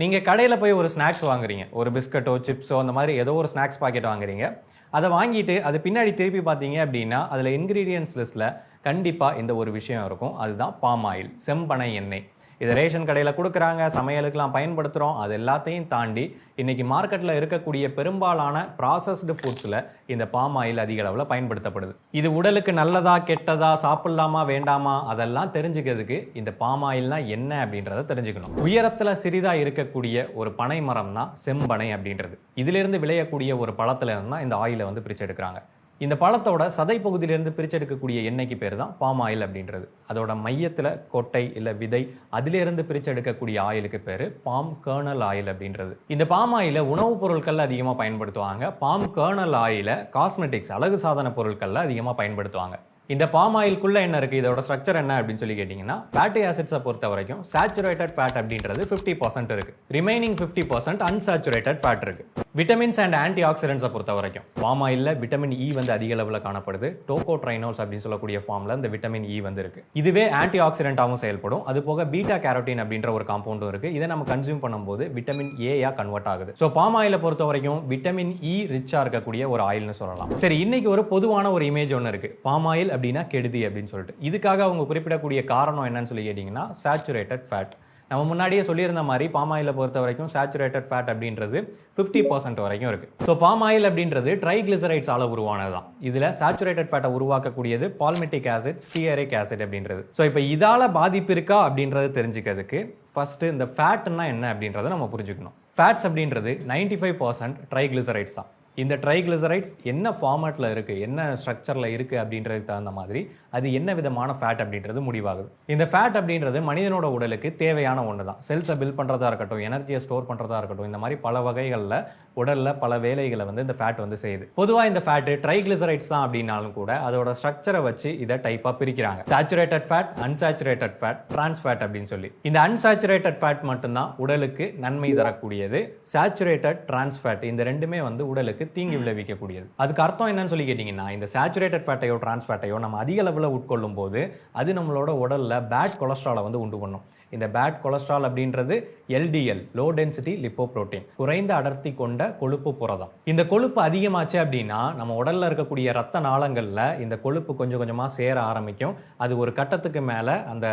நீங்கள் கடையில் போய் ஒரு ஸ்நாக்ஸ் வாங்குறீங்க. ஒரு பிஸ்கட்டோ சிப்ஸோ அந்த மாதிரி ஏதோ ஒரு ஸ்நாக்ஸ் பாக்கெட் வாங்குறீங்க. அதை வாங்கிட்டு அது பின்னாடி திருப்பி பார்த்தீங்க அப்படின்னா அதில் இன்க்ரீடியன்ஸ் லிஸ்ட்டில் கண்டிப்பாக இந்த ஒரு விஷயம் இருக்கும். அதுதான் பாம் ஆயில் செம்பனை எண்ணெய். இது ரேஷன் கடையில் கொடுக்குறாங்க சமையலுக்கெல்லாம் பயன்படுத்துகிறோம் அது எல்லாத்தையும் தாண்டி இன்றைக்கி மார்க்கெட்டில் இருக்கக்கூடிய பெரும்பாலான ப்ராசஸ்டு ஃபுட்ஸில் இந்த பாம் ஆயில் அதிக அளவில் பயன்படுத்தப்படுது. இது உடலுக்கு நல்லதா கெட்டதா சாப்பிடலாமா வேண்டாமா அதெல்லாம் தெரிஞ்சுக்கிறதுக்கு இந்த பாம் ஆயில்னா என்ன அப்படின்றத தெரிஞ்சுக்கணும். உயரத்தில் சிறிதாக இருக்கக்கூடிய ஒரு பனை மரம் தான் செம்பனை அப்படின்றது. இதிலிருந்து விளையக்கூடிய ஒரு பழத்துல இருந்தால் தான் இந்த ஆயிலை வந்து பிரிச்சு எடுக்கிறாங்க. இந்த பழத்தோட சதை பகுதியிலிருந்து பிரிச்செடுக்கக்கூடிய எண்ணெய்க்கு பேர் தான் பாம் ஆயில் அப்படின்றது. அதோட மையத்தில் கொட்டை இல்லை விதை அதிலிருந்து பிரிச்செடுக்கக்கூடிய ஆயிலுக்கு பேர் பாம் கர்னல் ஆயில் அப்படின்றது. இந்த பாம் ஆயிலை உணவுப் பொருட்களில் அதிகமாக பயன்படுத்துவாங்க. பாம் கர்னல் ஆயிலை காஸ்மெட்டிக்ஸ் அழகு சாதன பொருட்களில் அதிகமாக பயன்படுத்துவாங்க. இந்த பாம் ஆயிலுக்குள்ள என்ன இருக்கு? இதோட ஸ்ட்ரக்சர் என்ன அப்படின்னு சொல்லி கேட்டிங்கன்னா ஃபேட்டி ஆசிட்ஸை பொறுத்த வரைக்கும் சேச்சுரேட்டட் ஃபேட் அப்படின்றது ஃபிஃப்டி பர்சன்ட் இருக்கு. Remaining fifty percent unsaturated fat இருக்கு. விட்டமின்ஸ் அண்ட் ஆன்டி ஆக்சிடென்ட்ஸை பொறுத்த வரைக்கும் பாம் ஆயிலில் விட்டமின் இ வந்து அதிக அளவில் காணப்படுது. டோக்கோ ட்ரைனோல்ஸ் அப்படின்னு சொல்லக்கூடிய ஃபார்மில் இந்த விட்டமின் இ e வந்து இருக்கு இதுவே ஆன்டி ஆக்சிடென்ட்டாகவும் செயல்படும். அது போக பீட்டா கேரோட்டின் அப்படின்ற ஒரு காம்பவுண்டும் இருக்கு. இதை நம்ம கன்சியூம் பண்ணும்போது விட்டமின் ஏயா கன்வெர்ட் ஆகுது. ஸோ பாம் ஆயிலை பொறுத்த வரைக்கும் விட்டமின் இ e ரிச்சா இருக்கக்கூடிய ஒரு ஆயில்னு சொல்லலாம். சரி இன்னைக்கு ஒரு பொதுவான ஒரு இமேஜ் ஒன்று இருக்கு. பாம் ஆயில் அப்படின்னா கெடுதி அப்படின்னு சொல்லிட்டு. இதுக்காக அவங்க குறிப்பிடக்கூடிய காரணம் என்னன்னு சொல்லி கேட்டிங்கன்னா சேச்சுரேட்டட் ஃபேட் நம்ம முன்னாடியே சொல்லியிருந்த மாதிரி பாம் ஆயிலை பொறுத்த வரைக்கும் சேச்சுரேட்டட் ஃபேட் அப்படின்றது ஃபிஃப்டி பர்சன்ட் வரைக்கும் இருக்கு. ஸோ பாம் ஆயில் அப்படின்றது ட்ரைக்ளிசரைட்ஸால உருவானது தான் இதில் சேச்சுரேட்டட் ஃபேட்டை உருவாக்கக்கூடியது பால்மெட்டிக் ஆசிட் ஸ்டியரிக் ஆசிட் அப்படின்றது. ஸோ இப்போ இதால பாதிப்பு இருக்கா அப்படின்றது தெரிஞ்சுக்கிறதுக்கு ஃபஸ்ட்டு இந்த ஃபேட்னா என்ன அப்படின்றத நம்ம புரிஞ்சுக்கணும். ஃபேட்ஸ் அப்படின்றது நைன்டி ஃபைவ் பர்சன்ட் ட்ரைக்ளிசரைட்ஸ் தான். இந்த ட்ரைக்ளிசரைட்ஸ் என்ன ஃபார்மேட்டில் இருக்குது என்ன ஸ்ட்ரக்சரில் இருக்குது அப்படின்றதுக்கு தகுந்த மாதிரி அது என்ன விதமான ஃபேட் அப்படின்றது முடிவாகுது. இந்த ஃபேட் அப்படின்றது மனிதனோட உடலுக்கு தேவையான ஒன்று தான் செல்ஸை பில்ட் பண்ணுறதா இருக்கட்டும் எனர்ஜியை ஸ்டோர் பண்ணுறதா இருக்கட்டும் இந்த மாதிரி பல வகைகளில் உடலில் பல வேலைகளை வந்து இந்த ஃபேட் வந்து செய்யுது. பொதுவாக இந்த ஃபேட்டு ட்ரைக்ளிசரைட்ஸ் தான் அப்படின்னாலும் கூட அதோட ஸ்ட்ரக்சரை வச்சு இதை டைப்பாக பிரிக்கிறாங்க. Saturated fat unsaturated fat trans fat அப்படின்னு சொல்லி. இந்த அன்சாச்சுரேட்டட் ஃபேட் மட்டும்தான் உடலுக்கு நன்மை தரக்கூடியது. சேச்சுரேட்டட் டிரான்ஸ் ஃபேட் இந்த ரெண்டுமே வந்து உடலுக்கு தீங்கு விளைவிக்கக்கூடியது. அதுக்கு அர்த்தம் என்னன்னு சொல்லி கேட்டிங்கன்னா இந்த சேச்சுரேட்டட் ஃபேட்டையோ டிரான்ஸ் ஃபேட்டையோ நம்ம அதிக அளவில் உட்கொள்ளும் போது அது நம்மளோட உடலில் பேட் கொலஸ்ட்ராலை வந்து உண்டு பண்ணும். இந்த பேட் கொலஸ்ட்ரால் அப்படின்றது எல்டிஎல் லோ டென்சிட்டி லிப்போப்ரோட்டீன் குறைந்த அடர்த்தி கொண்ட கொழுப்பு புரதம். இந்த கொழுப்பு அதிகமாச்சு அப்படின்னா நம்ம உடல்ல இருக்கக்கூடிய ரத்த நாளங்களில் இந்த கொழுப்பு கொஞ்சம் கொஞ்சமாக சேர ஆரம்பிக்கும். அது ஒரு கட்டத்துக்கு மேலே அந்த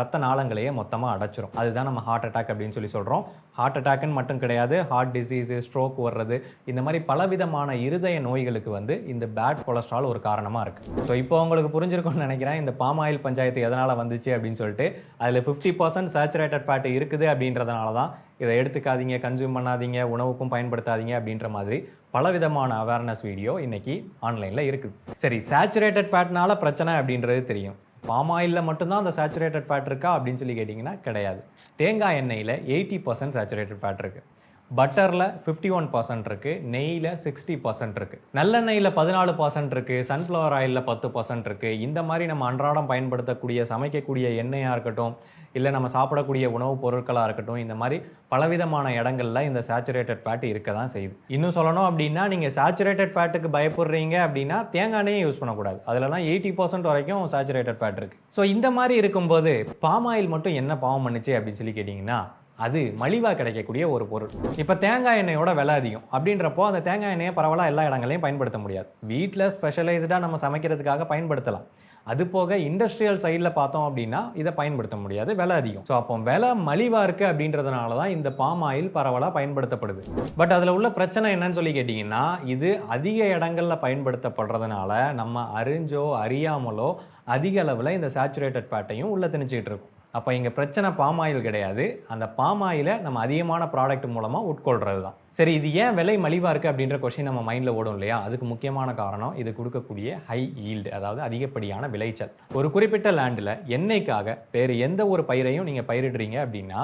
ரத்த நாளங்களையே மொத்தமாக அடைச்சிரும். அதுதான் நம்ம ஹார்ட் அட்டாக் அப்படின்னு சொல்லி சொல்கிறோம் ஹார்ட் அட்டாக்குன்னு மட்டும் கிடையாது ஹார்ட் டிசீஸு ஸ்ட்ரோக் வர்றது இந்த மாதிரி பலவிதமான இருதய நோய்களுக்கு வந்து இந்த பேட் கொலஸ்ட்ரால் ஒரு காரணமாக இருக்குது ஸோ இப்போ உங்களுக்கு புரிஞ்சிருக்கும்னு நினைக்கிறேன் இந்த பாம் ஆயில் பஞ்சாயத்து எதனால் வந்துச்சு அப்படின்னு சொல்லிட்டு அதில் ஃபிஃப்டி பர்சன்ட் சேச்சுரேட்டட் ஃபேட் இருக்குது அப்படின்றதுனால தான் இதை எடுத்துக்காதீங்க கன்சியூம் பண்ணாதீங்க உணவுக்கும் பயன்படுத்தாதீங்க அப்படின்ற மாதிரி பலவிதமான அவேர்னஸ் வீடியோ இன்னைக்கு ஆன்லைனில் இருக்குது. சரி சேச்சுரேட்டட் ஃபேட்னால பிரச்சனை அப்படின்றது தெரியும். பாம் ஆயிலில் மட்டும்தான் அந்த சேச்சுரேட்டட் ஃபேட் இருக்கா அப்படின்னு சொல்லி கேட்டிங்கன்னா கிடையாது. தேங்காய் எண்ணெயில் எயிட்டி பர்சன்ட் சேச்சுரேட்டட் ஃபேட் இருக்குது பட்டரில் ஃபிஃப்டி ஒன் பர்சன்ட் இருக்குது நெய்யில் சிக்ஸ்டி பர்சன்ட் இருக்குது நல்லெண்ணெயில் பதினாலு பர்சன்ட் இருக்குது சன்ஃப்ளவர் ஆயிலில் பத்து பர்சன்ட் இருக்குது இந்த மாதிரி நம்ம அன்றாடம் பயன்படுத்தக்கூடிய சமைக்கக்கூடிய எண்ணெயாக இருக்கட்டும் இல்லை நம்ம சாப்பிடக்கூடிய உணவுப் பொருட்களாக இருக்கட்டும் இந்த மாதிரி பலவிதமான இடங்கள்ல இந்த சேச்சுரேட்டட் ஃபேட் இருக்க தான் செய்யுது. இன்னும் சொல்லணும் அப்படின்னா நீங்கள் சேச்சுரேட்டட் ஃபேட்டுக்கு பயப்படுறீங்க அப்படின்னா தேங்காய் எண்ணெயை யூஸ் பண்ணக்கூடாது. அதுலலாம் எயிட்டி பர்சன்ட் வரைக்கும் சேச்சுரேட்டட் ஃபேட் இருக்குது ஸோ இந்த மாதிரி இருக்கும்போது பாம் ஆயில் மட்டும் என்ன பாவம் பண்ணுச்சு அப்படின்னு சொல்லி கேட்டிங்கன்னா அது மலிவாக கிடைக்கக்கூடிய ஒரு பொருள். இப்போ தேங்காய் எண்ணெயோட விலை அதிகம். அப்படின்றப்போ அந்த தேங்காய் எண்ணெயை பரவலாக எல்லா இடங்களையும் பயன்படுத்த முடியாது. வீட்டில் ஸ்பெஷலைஸ்டாக நம்ம சமைக்கிறதுக்காக பயன்படுத்தலாம். அது போக இண்டஸ்ட்ரியல் சைடில் பார்த்தோம் அப்படின்னா இதை பயன்படுத்த முடியாது. விலை அதிகம். ஸோ அப்போ விலை மலிவாக இருக்குது அப்படின்றதுனால தான் இந்த பாம் ஆயில் பரவலாக பயன்படுத்தப்படுது. பட் அதில் உள்ள பிரச்சனை என்னன்னு சொல்லி கேட்டிங்கன்னா இது அதிக இடங்களில் பயன்படுத்தப்படுறதுனால நம்ம அறிஞ்சோ அறியாமலோ அதிக அளவில் இந்த சேச்சுரேட்டட் ஃபேட்டையும் உள்ளே திணிச்சிக்கிட்டு இருக்கும். அப்போ இங்கே பிரச்சனை பாம் ஆயில் கிடையாது. அந்த பாம் ஆயிலை நம்ம அதிகமான ப்ராடக்ட் மூலமாக உட்கொள்றது தான் சரி இது ஏன் விலை மலிவாக இருக்குது அப்படின்ற கொஷின் நம்ம மைண்டில் ஓடும் இல்லையா? அதுக்கு முக்கியமான காரணம் இது கொடுக்கக்கூடிய ஹை ஈல்டு அதாவது அதிகப்படியான விளைச்சல். ஒரு குறிப்பிட்ட லேண்டில் எண்ணெய்க்காக வேறு எந்த ஒரு பயிரையும் நீங்கள் பயிரிடுறீங்க அப்படின்னா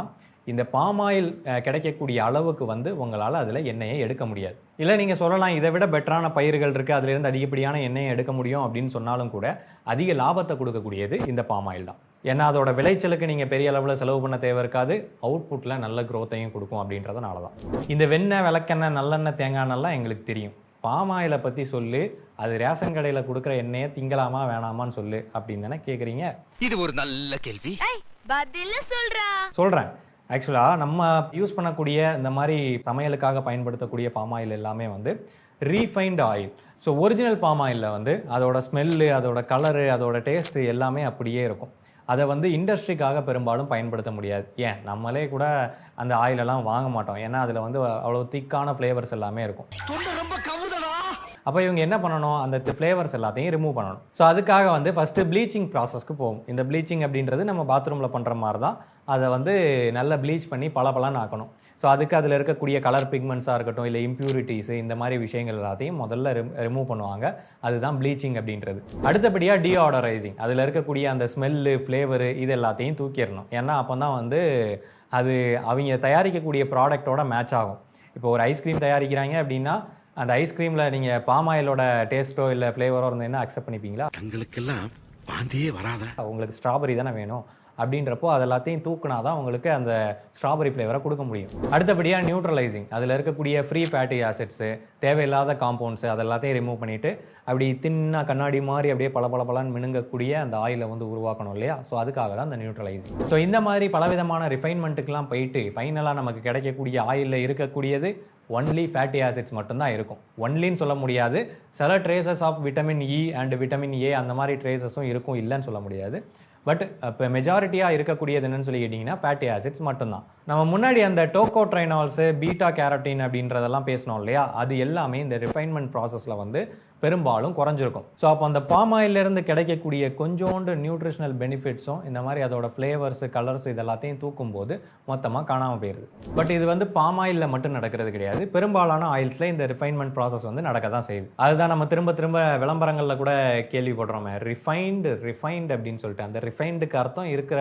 இந்த பாம் ஆயில் கிடைக்கக்கூடிய அளவுக்கு வந்து உங்களால் அதில் எண்ணெயை எடுக்க முடியாது. இல்லை நீங்கள் சொல்லலாம் இதை விட பெட்டரான பயிர்கள் இருக்குது அதிலிருந்து அதிகப்படியான எண்ணெயை எடுக்க முடியும் அப்படின்னு சொன்னாலும் கூட அதிக லாபத்தை கொடுக்கக்கூடியது இந்த பாம் ஆயில் தான். ஏன்னா அதோட விளைச்சலுக்கு நீங்கள் பெரிய அளவில் செலவு பண்ண தேவை இருக்காது. அவுட்புட்டில் நல்ல க்ரோத்தையும் கொடுக்கும் அப்படின்றதுனால தான். இந்த வெண்ணெய் விளக்கெண்ணெய் நல்லெண்ணெய் தேங்காய் எண்ணெய்லாம் எங்களுக்கு தெரியும். பாம் ஆயிலை பற்றி சொல்லு அது ரேஷன் கடையில் கொடுக்குற எண்ணெயை திங்கலாமா வேணாமான்னு சொல்லு அப்படின்னு தானே கேட்குறீங்க இது ஒரு நல்ல கேள்வி. ஏய் பதில சொல்றா. சொல்கிறேன் ஆக்சுவலாக நம்ம யூஸ் பண்ணக்கூடிய இந்த மாதிரி சமையலுக்காக பயன்படுத்தக்கூடிய பாம் ஆயில் எல்லாமே வந்து refined oil so original palm ஆயிலில் வந்து அதோட ஸ்மெல்லு அதோட கலரு அதோட டேஸ்ட்டு எல்லாமே அப்படியே இருக்கும். அதை வந்து இண்டஸ்ட்ரிக்காக பெரும்பாலும் பயன்படுத்த முடியாது. ஏன்? நம்மளே கூட அந்த ஆயிலெல்லாம் வாங்க மாட்டோம். ஏன்னா அதில் வந்து அவ்வளோ திக்கான ஃப்ளேவர்ஸ் எல்லாமே இருக்கும். அப்போ இவங்க என்ன பண்ணணும்? அந்த ஃப்ளேவர்ஸ் எல்லாத்தையும் ரிமூவ் பண்ணணும். ஸோ அதுக்காக வந்து ஃபஸ்ட்டு ப்ளீச்சிங் ப்ராசஸ்க்கு போகும் இந்த ப்ளீச்சிங் அப்படின்றது நம்ம பாத்ரூமில் பண்ணுற மாதிரி தான் அதை வந்து நல்லா ப்ளீச் பண்ணி பளபளன்னு ஆக்கணும். ஸோ அதுக்கு அதில் இருக்கக்கூடிய கலர் பிக்மெண்ட்ஸாக இருக்கட்டும் இல்லை இம்ப்யூரிட்டிஸ் இந்த மாதிரி விஷயங்கள் எல்லாத்தையும் முதல்ல ரிமூவ் பண்ணுவாங்க. அதுதான் ப்ளீச்சிங் அப்படின்றது. அடுத்தபடியாக டீஆர்டரைசிங் அதில் இருக்கக்கூடிய அந்த ஸ்மெல்லு ஃப்ளேவரு இது எல்லாத்தையும் தூக்கிடணும். ஏன்னா அப்போ தான் வந்து அது அவங்க தயாரிக்கக்கூடிய ப்ராடக்ட்டோட மேட்ச் ஆகும். இப்போ ஒரு ஐஸ்கிரீம் தயாரிக்கிறாங்க அப்படின்னா அந்த ஐஸ்கிரீமில் நீங்கள் பாம் ஆயிலோட டேஸ்ட்டோ இல்லை ஃப்ளேவரோ இருந்ததுன்னா அக்செப்ட் பண்ணிப்பீங்களா? தங்களுக்கெல்லாம் வாந்தியே வராத. உங்களுக்கு ஸ்ட்ராபெரி தானே வேணும். அப்படின்றப்போ அது எல்லாத்தையும் தூக்குனா தான் உங்களுக்கு அந்த ஸ்ட்ராபெரி ஃப்ளேவரை கொடுக்க முடியும். அடுத்தபடியாக நியூட்ரலைசிங் அதில் இருக்கக்கூடிய ஃப்ரீ ஃபேட்டி ஆசிட்ஸு தேவையில்லாத காம்பவுண்ட்ஸு அது எல்லாத்தையும் ரிமூவ் பண்ணிவிட்டு அப்படி தின்னா கண்ணாடி மாதிரி அப்படியே பல பல பலன்னு மினுங்கக்கூடிய அந்த ஆயிலை வந்து உருவாக்கணும் இல்லையா? ஸோ அதுக்காக தான் அந்த நியூட்ரலைசிங் ஸோ இந்த மாதிரி பலவிதமான ரிஃபைன்மெண்ட்டுக்கெலாம் போயிட்டு ஃபைனலாக நமக்கு கிடைக்கக்கூடிய ஆயிலில் இருக்கக்கூடியது ஒன்லி ஃபேட்டி ஆசிட்ஸ் மட்டும்தான் இருக்கும். ஒன்லின்னு சொல்ல முடியாது. சில traces of vitamin E and vitamin A அந்த மாதிரி ட்ரேசஸும் இருக்கும் இல்லைன்னு சொல்ல முடியாது. பட் இப்போ மெஜாரிட்டியாக இருக்கக்கூடியது என்னன்னு சொல்லி கேட்டிங்கன்னா ஃபேட்டி ஆசிட்ஸ் மட்டும்தான். நம்ம முன்னாடி அந்த டோகோட்ரைனால்ஸு பீட்டா கேரட்டின் அப்படின்றதெல்லாம் பேசினோம் இல்லையா? அது எல்லாமே இந்த ரிஃபைன்மெண்ட் ப்ராசஸில் வந்து பெரும்பாலும் குறைஞ்சிருக்கும். ஸோ அப்போ அந்த பாம் இருந்து கிடைக்கக்கூடிய கொஞ்சோண்டு நியூட்ரிஷனல் பெனிஃபிட்ஸும் இந்த மாதிரி அதோட ஃப்ளேவர்ஸ் கலர்ஸ் இது எல்லாத்தையும் தூக்கும் போது மொத்தமாக காணாமல் போயிடுது பட் இது வந்து பாம் ஆயிலில் மட்டும் நடக்கிறது கிடையாது. பெரும்பாலான ஆயில்ஸில் இந்த ரிஃபைன்மெண்ட் ப்ராசஸ் வந்து நடக்க தான் செய்யுது. அதுதான் நம்ம திரும்ப திரும்ப விளம்பரங்களில் கூட கேள்விப்படுறோமே. ரிஃபைன்டு ரிஃபைன்டு அப்படின்னு சொல்லிட்டு அந்த ரிஃபைன்டுக்கு அர்த்தம் இருக்கிற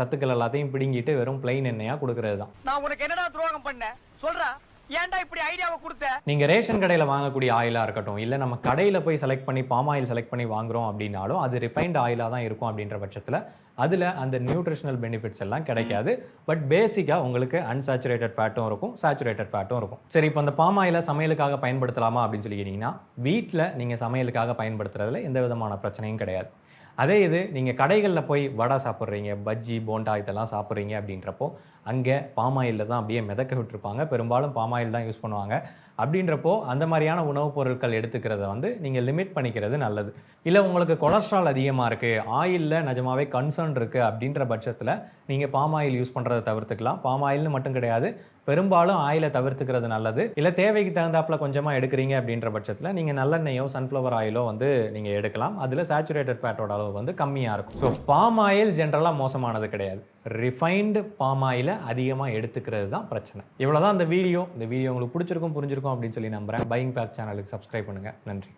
சத்துக்கள் எல்லாத்தையும் பிடுங்கிட்டு வெறும் பிளைன் எண்ணெயாக கொடுக்கறது தான். நான் உனக்கு என்னடா துரோகம் பண்ணேன் சொல்கிறேன் ஏன்டா இப்படி ஐடியாவை கொடுத்த? நீங்க ரேஷன் கடையில வாங்கக்கூடிய ஆயிலா இருக்கட்டும் இல்லை நம்ம கடையில போய் செலக்ட் பண்ணி பாம் ஆயில் செலக்ட் பண்ணி வாங்குறோம் அப்படின்னாலும் அது ரிஃபைண்ட் ஆயிலா தான் இருக்கும் அப்படின்ற பட்சத்துல அதில் அந்த நியூட்ரிஷனல் பெனிஃபிட்ஸ் எல்லாம் கிடைக்காது. பட் பேசிக்காக உங்களுக்கு அன்சாச்சுரேட்டட் ஃபேட்டும் இருக்கும் சேச்சுரேட்டட் ஃபேட்டும் இருக்கும். சரி இப்போ அந்த பாம் ஆயிலை சமையலுக்காக பயன்படுத்தலாமா அப்படின்னு சொல்லி கேட்டிங்கன்னா வீட்டில் நீங்கள் சமையலுக்காக பயன்படுத்துறதுல எந்த விதமான பிரச்சனையும் கிடையாது. அதே இது நீங்கள் கடைகளில் போய் வடை சாப்பிட்றீங்க பஜ்ஜி போண்டா இதெல்லாம் சாப்பிட்றீங்க அப்படின்றப்போ அங்கே பாமாயில் தான் அப்படியே மிதக்க விட்டுருப்பாங்க. பெரும்பாலும் பாமாயில் தான் யூஸ் பண்ணுவாங்க. அப்படின்றப்போ அந்த மாதிரியான உணவுப் பொருட்கள் எடுத்துக்கிறத வந்து நீங்கள் லிமிட் பண்ணிக்கிறது நல்லது. இல்லை உங்களுக்கு கொலஸ்ட்ரால் அதிகமாக இருக்குது ஆயிலில் நிஜமாவே கன்சர்ன் இருக்குது அப்படின்ற பட்சத்தில் நீங்கள் பாம் ஆயில் யூஸ் பண்ணுறதை தவிர்த்துக்கலாம். பாம் ஆயில்னு மட்டும் கிடையாது பெரும்பாலும் ஆயிலை தவிர்த்துக்கிறது நல்லது. இல்லை தேவைக்கு தகுந்தாப்புல கொஞ்சமாக எடுக்கிறீங்க அப்படின்ற பட்சத்தில் நீங்கள் நல்லெண்ணெயோ சன்ஃப்ளவர் ஆயிலோ வந்து நீங்கள் எடுக்கலாம். அதில் சேச்சுரேட்டட் ஃபேட்டோட அளவு வந்து கம்மியாக இருக்கும். ஸோ பாம் ஆயில் ஜென்ரலாக மோசமானது கிடையாது. ரிஃபைன்டு பாம் ஆயிலை அதிகமாக எடுத்துக்கிறது தான் பிரச்சனை. இவ்வளோதான் இந்த வீடியோ. இந்த வீடியோ உங்களுக்கு பிடிச்சிருக்கும் புரிஞ்சிருக்கும் அப்படின்னு சொல்லி நம்புறேன். பையிங் பேக் சேனலுக்கு சப்ஸ்கிரைப் பண்ணுங்கள் நன்றி.